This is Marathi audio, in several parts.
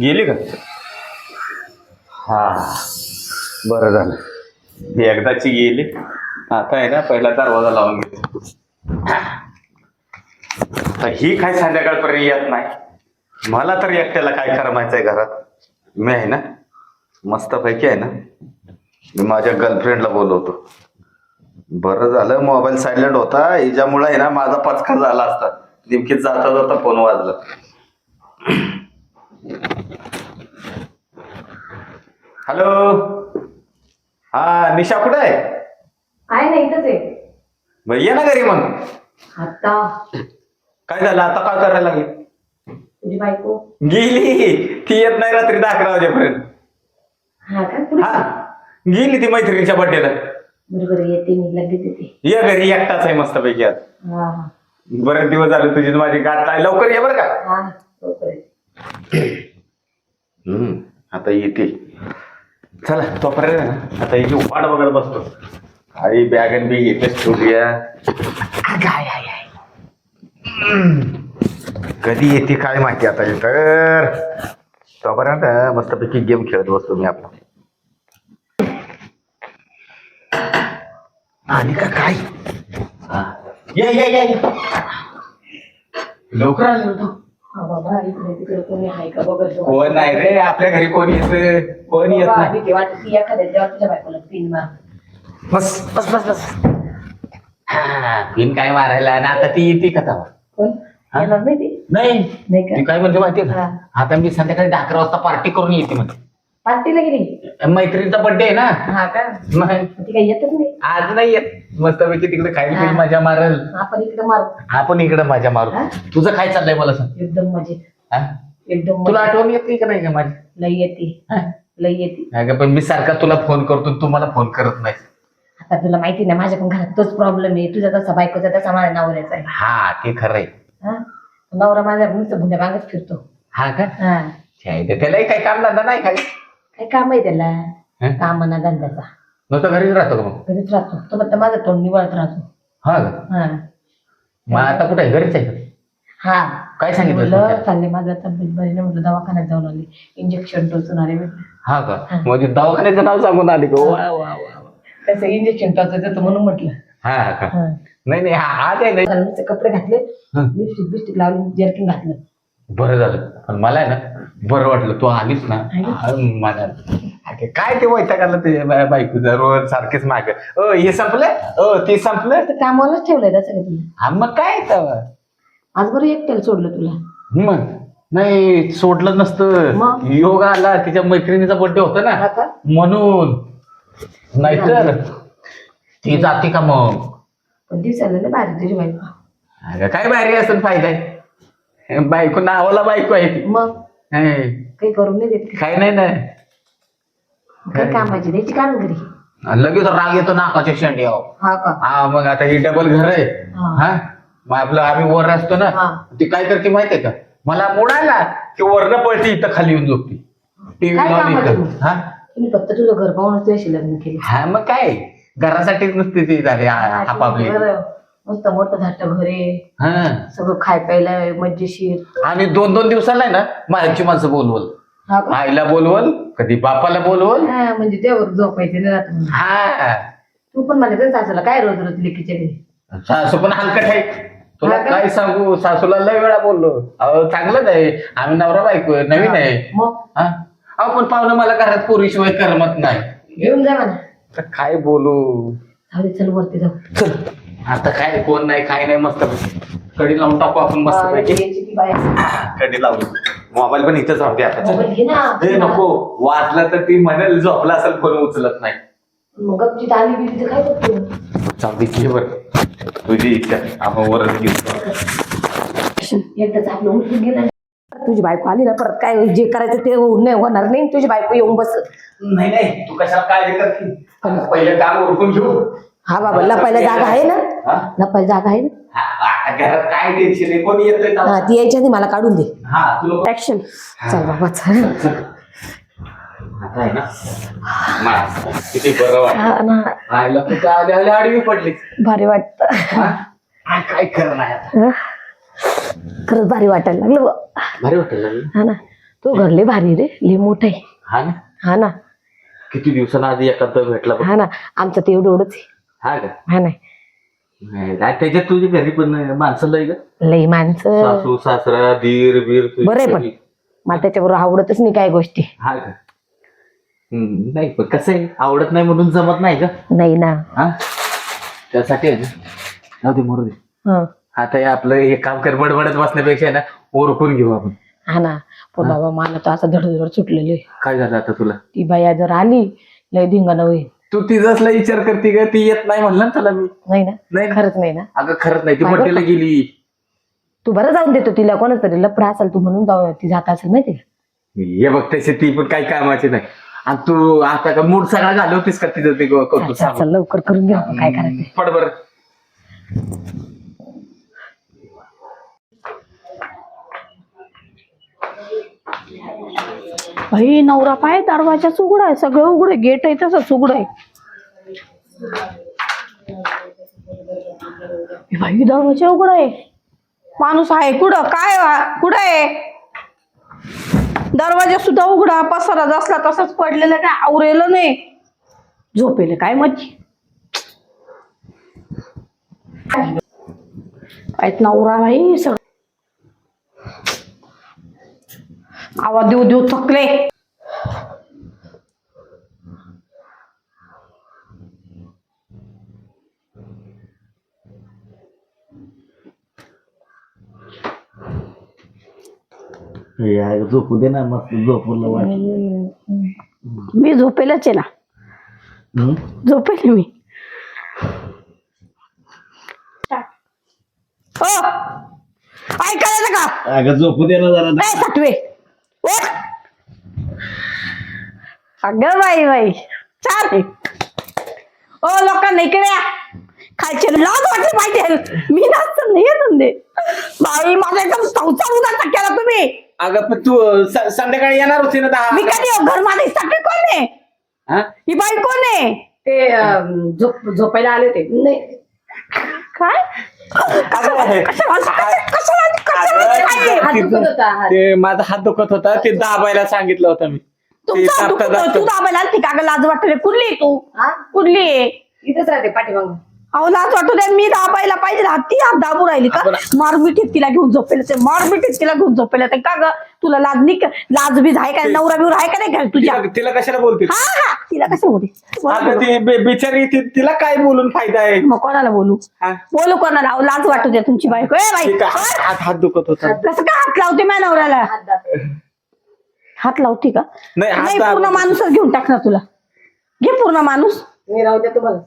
गेली का? हा. बरं झालं. ही एकदाची गेली. आता आहे ना पहिला दरवाजा लावून घेतो. तर ही काय संध्याकाळपर्यंत येत नाही. मला तर एकट्याला काय करमायचंय घरात? मी आहे ना मस्तपैकी आहे ना मी माझ्या गर्लफ्रेंडला बोलवतो. बरं झालं मोबाईल सायलेंट होता. हिच्यामुळे आहे ना माझा पचका झाला असता. नेमकी जाता जाता फोन वाजला. हॅलो. हा निशा कुठे आहे? आहे ना इथंच आहे. मग ये ना घरी मग. आता. काय झालं? आता काय करायला लागली? तुझी बायको? गेली. ती येत नाही रात्री दहा अकरा वाजेपर्यंत. हा का? कुठे? हा. गेली ती मैत्रिणीच्या बड्डेला बरोबर येते मी लगेच येते. ये घरी एकटाच आहे मस्तपैकी आज. हा हा. बरेच दिवस झाले तुझी आणि माझी गाठ नाही लवकर ये बरं का. हा लवकर. हम्म, आता येते चला तोपर्यंत आहे ना? आता याची वाट बघत बसतो. आई बॅग आणि बी येते स्टुडिया कधी येते काय माहिती आता हे तर तोपर्यंत मस्तपैकी गेम खेळत बसतो मी आपला आणि का काय. ये ये ये. लवकर आले होतो. बाबा इकडे तिकडे कोणी आहे का बघत जाऊ. कोण नाही रे आपल्या घरी कोण येत? कोण येत बाबा, नाही? भीती वाटते ती एखाद्या जेव्हा तुझ्या बायकोला तीन मार. बस. बस बस बस. पिन काय मारायला? आणि आता ती येते का तेव्हा? कोण? हा? येणार नाही ती? नाही. नाही का? ती काय म्हणते माहितीये का? हा. आता मी संध्याकाळी दहा अकरा वाजता पार्टी करून येते म्हणजे पार्टीला गेली? मैत्रिणीचा बर्थडे आहे ना? हा का? मग ती काही येतच नाही. आज नाही येत. मस्तपैकी तिकडे खायला हा. मजा मारल. आपण इकडे मारू. आपण इकडे मजा मारू. हा? तुझं काय चाललंय मला सांग. एकदम मजेत. हा? एकदम तुला मजेत. आठवण येत नाही का नाही का माझी? लई येते. हा? लई येते. अगं पण मी सारखा तुला फोन करतो तू मला फोन करत नाही. आता तुला माहिती ना माझ्या पण घरात तोच प्रॉब्लेम आहे. तुझा तसा बायकोचा तसा माझ्या नवऱ्याचा आहे. हा ते खरंय हा? नवरा माझ्या नुसतं भुंड्या मागच फिरतो. हा का? हा. त्यालाही काही काम धंदा नाही काय काय काम आहे त्याला? हं? कामाना धंद्याचा. नुसतं घरीच राहतो का मग? घरीच राहतो. तो फक्त माझं तोंड निवळत राहतो. हा का? हा. मग आता कुठे? आहे? घरीच आहे का? हा. काय सांगितलं? चालले माझं तब्येत बरी नाही. म्हटलं दवाखान्यात जाऊन आली. इंजेक्शन टोचून आले हा का. म्हणजे दवाखान्याचं नाव सांगून आली का? वा वा वा वा. कसं इंजेक्शन टोचायचं होतं म्हणून म्हटलं. हा हा का? हा. नाही नाही हा आज आहे नाही कपडे घातले हं. लिपस्टिक बिस्टिक लावली जर्किंग घातलं. बरं झालं. पण मला आहे ना बरं वाटलं. तू आलीस ना. ना? मला. काय ते वैतागाला ते बाय- बायकोचं रोज सारखेच माग. अ हे संपलं अ ते संपलं तर कामालाच ठेवलंय तसं का तुला हा मग काय तेव्हा? आज बरं एकट्याला सोडलं तुला. मग? नाही सोडलं नसतं. मग? योग आला तिच्या मैत्रिणीचा बर्थडे होता ना. का म्हणून. नाहीतर ती जाते का मग? पण दिवसाला नाही भारी तुझी बायको. अगं काय भारी असेल फायदा आहे? बायको नावाला बायको आहे ती. मग? हे, काही करून नाही देत? काय नाही ना. काही कामाची द्यायची घरी. आणि लगेच राग येतो नाकाच्या शेंड्यावर हा का? हा मग आता ही डबल घर आहे. हा. हा? मग आपलं आम्ही वर असतो ना हा. ती काय करते माहितीये का? मला मोडायला की वरनं पळते इथं खाली येऊन झोपती. टीव्ही काय लावून कामाची? इथं. मग? हा? तुम्ही फक्त तुझं घर पाहूनच तुझ्याशी लग्न केलं. हा मग काय? घरासाठीच नुसती ती झाली बरं. मस्त मोठं धाट घर हा. सगळं खाय प्यायला मजेशीर. आणि दोन दोन दिवसाला आहे ना माहेरची माणसं बोलवल. हा का? आईला बोलवल कधी बापाला बोलवल. हा, म्हणजे देवर झोपायचं नाही. हा. तू पण माझ्या सासूला काय रोज रोज लेकीच्या घरी? सासू पण हलकट आहे. तुला हा का? काय सांगू सासूला लय वेळा बोललो. अहो चांगलंच आहे. आम्ही नवरा बायको आहे, नवीन आहे. मग? हा. अहो पण पाहुणं मला घरात पोरीशिवाय करमत नाही. घेऊन जा म्हणा. तर काय बोलू? दे, चल वरती जाऊ. चल. आता काय कोण नाही काय नाही मस्त कडी लावून टाकू आपण मस्त हा, पैकी. कडी लावू मोबाईल पण इथंच राहते आता ए, नको वाजलं तर ती म्हणेल झोपला असेल फोन उचलत नाही. मग गपची आली बिली तर काय करतो चालते घे बरं. तुझी इच्छा. आपण वरच घेऊ. एकदाच आपलं उठून गेलं तुझी बायको आली ना परत काय जे करायचं ते होऊन नाही होणार नाही तुझी बायको येऊन बस नाही नाही तू कशाला काळजी करते? पहिलं काम उरकून घेऊ. हा बाबा लपायला जागा आहे ना? हा? लपायला जागा आहे ना? हा, आता घरात काय टेन्शन आहे? कोणी येतंय हा? ती यायच्या मला काढून दे. हा तुला ऍक्शन चल बाबा चल. आता आहे ना? मा, किती बरं वाटत हा ना. आईला कुठं आले आले आडवी पडली. भारी वाटत. हा? काय आता? खरंच भारी वाटायला लागलं बुवा. भारी वाटलं हा ना. तो घर लय भारी रे लय मोठं आहे. हा ना? हा ना. किती दिवसांना आधी एखादा भेटला बघ. हा ना. आमचं ते एवढं एवढंच आहे. हा का? हा नाही. नाही, त्याच्यात तुझी घरी पण माणसं लय ग. लई माणसं. सासू सासरा दीर बीर तुझी बरं आहे पण. सगळी. मला त्याच्याबरोबर आवडतच नाही काय गोष्टी. हा का? हम्म, नाही पण कसं आहे? आवडत नाही म्हणून जमत नाही का नाही ना. हा? त्यासाठी आहे ना. जाऊ दे मरू दे. हं. आता हे आपलं हे काम कर बडबडत बसण्यापेक्षा आहे ना ओरकून घेऊ आपण. हा ना. पण बाबा मला तर असं धडधड सुटलेलं काय झालं आता तुला? ती बाया जर आली लय धिंगाणं होईल. तू तिचाचला विचार करते का ती येत नाही म्हणलं ना तुला मी. नाही ना नाही ना. खरंच नाही ना. अगं खरंच नाही. ती बरं बड्डेला का? गेली. तू बरं जाऊन देतो तिला कोणाच तरी लपडा असेल तू म्हणून जाऊ ती जात असेल माहिती का? हे बघ तशी ती पण काही कामाची नाही. आणि तू आता का मूड सगळा घालवतीस का तिचं ते करतो चल, चल, सांग. चल, लवकर करून घ्या काय करायचं पड बर. भाई नवरा पाय दरवाजाच उघडा आहे सगळं उघड आहे गेट आहे तसंच उघड आहे भाई दरवाजा उघड आहे. माणूस आहे कुठं? काय कुठं आहे? दरवाजा सुद्धा उघडा पसरा जसला तसाच पडलेला काय आवरेलं नाही. झोपेल काय मज्जी. आहेत नवरा भाई सगळं आवाज देऊ देऊ थकले झोपू दे ना मस्त झोपूला मी झोपेलच आहे ना. झोपेल मी. ऐकायला का? अगं झोपू दे ना जरा. साठवे उठ. अगं बाई बाई चाल. ओ लोकांना इकडे या. खायचे लाज वाटली पाहिजे. मी नाचत नाही दे बाई माझा एकदम चौचा उदार केला तुम्ही. अगं पण तू स- संध्याकाळी येणार होती ना दहा मी कधी हो, घर माझे साठी कोण आहे? हा? ही बाई कोण आहे? ते अं, झोप झोपायला आले होते. नाही. काय? कशाला? कशाला? कशाला? काय? हात दुखत होता. हात. ते माझा हात दुखत होता. ते दाबायला सांगितलं होतं मी. ते तुमचा दाबता दुखत दाबता- तू दाबायला आलती का? गं लाज वाटते कुठली आहे तू? हा? कुठली आहे? इथेच राहते पाठीमाग. अहो लाज वाटू द्या मी दाबायला पाहिजे. ना ती हात दाबू राहिली का? मारमिठीत तिला घेऊन झोपेल ते. मारमिठीत तिला घेऊन झोपेल ते. का ग? तुला लाज नाही का? लाज बीज आहे का? नवरा बिवर आहे का नाही घ्याल तुझ्या? तिला तिला कशाला बोलते हा हा. तिला कसं होते अगं ती बे- बिचारी ती- तिला काय बोलून फायदा आहे? मग कोणाला बोलू? हा? बोलू कोणाला? अहो लाज वाटू द्या तुमची बायको. ए बाई. हात हात- हात दुखत होता कसं काय हात लावते माझ्या नवऱ्याला? हात. हात लावते का? नाही, नाही पूर्ण. माणूसच घेऊन टाक ना तुला. घे पूर्ण माणूस. मी राहू द्या तुम्हाला.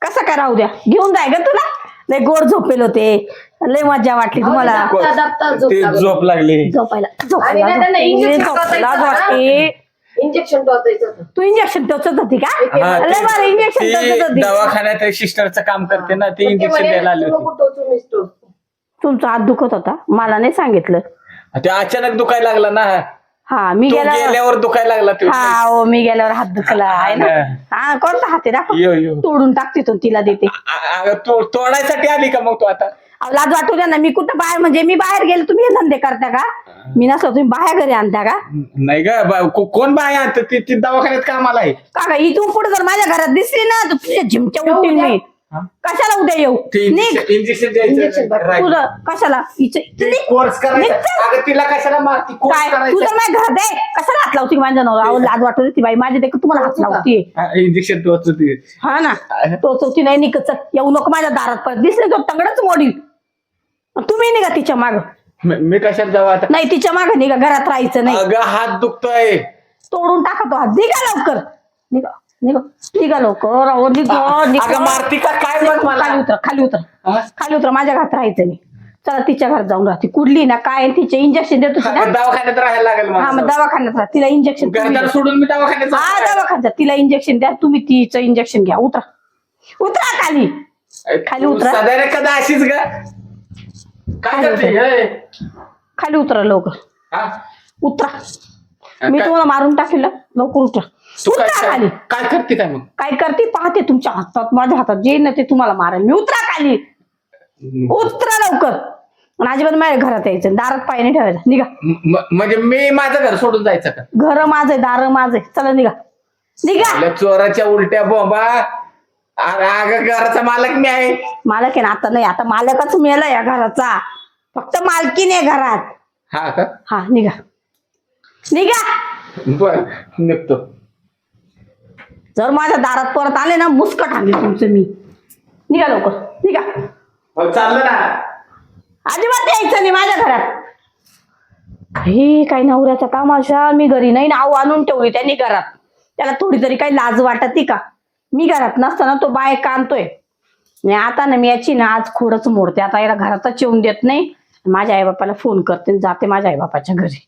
कसं काय राहू द्या? घेऊन जाय ग तुला. लय गोड झोपेल होते. लय मजा वाटली तुम्हाला. दाबता दाबता झोप ते लागत. झोप लागली. झोपायला आणि झोपायला नाही. इंजेक्शन झोपायला टोचायचं वाटते इंजेक्शन टोचायचं होतं. तू इंजेक्शन टोचत होती का? हा, लय बरं ती- इंजेक्शन ती टोचत होती. दवाखान्यात सिस्टरचं काम करते ना ते इंजेक्शन म्हणे, द्यायला आले "तू होते. नको टोचू, मीच टोचतो." तुमचा हात दुखत होता. मला नाही सांगितलं. ते अचानक दुखायला लागला ना. हा मी तू गेल्यावर गेल्यावर दुखायला लागला तो हा हो मी गेल्यावर हात दुखला आहे ना? हा. कोणता हात आहे? यो तोडून टाकते तो तिला देते. आ- आ- तो- तोडायसाठी आली का मग तू आता? अहो, लाज वाटू द्या ना मी कुठं बाहेर म्हणजे मी बाहेर गेले तुम्ही हे धंदे करता का? मी नसलो तुम्ही बाहेर घरी आणता का? नाही ग बा- को- कोण बाय आणतं? ती ती दवाखान्यात कामाला आहे. काका इथून पुढे जर माझ्या घरात दिसली ना तर तुझ्या झिमच्या उठतील मी? कशाला उद्या येऊ? निघ. Injection injection. तुझं कशाला? हिचं- ते निघ. कोर्स करायचा. निघ चल. अगं तिला कशाला मारती कोर्स काय? तू करायचा माझ्या घरात आहे कशाला हात लावती माझ्या नवरा अहो लाज वाटत होती बाई. माझी देखील तुम्हाला हात लावती इंजेक्शन टोचते हा ना? तो चौथी नाही निघत चल, येऊ नको माझ्या दारात परत. दिसले तो तंगडच मोडील. तुम्ही निघा तिच्या माग. मी मी कशाला जाऊ आता? नाही तिच्या माग निघा. घरात राहायचं नाही. अगं हात दुखतोय. तोडून टाका तो हात. निघा लवकर. निघा. निघा. निघा लवकर. अहो निघा अगं निघा. मारती का काय मला? खाली उतर खाली उतर. हा? खाली उतर. माझ्या घरात राहायचं नाही चला तिच्या घरात जाऊन राहते. कुडली ना काय तिचे इंजेक्शन देतो दवाखान्यात राहायला लागेल हा मग दवाखान्यात राहा. तिला इंजेक्शन घरदार सोडून मी दवाखान्यात हा. दवाखान्यात. तिला इंजेक्शन द्या. तुम्ही तिचं इंजेक्शन घ्या. उतरा. उतरा खाली. खाली तू उतरा. कदा अशीच ग. काय खाली करते? उतरा. हे? खाली उतरा लवकर. हा? उतरा. मी काय- तुम्हाला मारून टाकेल. लवकर उतरा तू काय उतरा खाली. काय करते काय मग? काय करते? पाहते तुमच्या हातात माझ्या हातात जे ना ते तुम्हाला मारेल. मी उतरा खाली. उतरा लवकर. आणि अजिबात माझ्या घरात यायचं दारात पाय नाही ठेवायचं. निघा. म- म- म्हणजे मी माझं घर सोडून जायचं का? घर माझे दार माझे चला निघा. निघा. आपल्या चोराच्या उलट्या बोंबा. अरे अगं घराचा मालक मी आहे. मालक आहे ना आता नाही. आता मालकच मेला या घराचा. फक्त मालकीन आहे घरात. हा का? हा निघा. निघा. बर. निघतो. जर माझ्या दारात परत आले ना मुस्कट आणले तुमचं मी. निघा लवकर. निघा. हो चाललं ना. अजिबात यायचं नाही माझ्या घरात. हे काही नवऱ्याचा कामाशा मी घरी नाही नाव आणून ठेवली त्यांनी घरात. त्याला थोडी तरी काही लाज वाटत का? मी घरात नसताना तो बाय कांतोय आणि आता ना मी याची ना आज खोडच मोडते. आता याला घरातच येऊन देत नाही. माझ्या आईबापाला फोन करते आणि जाते माझ्या आईबापाच्या घरी.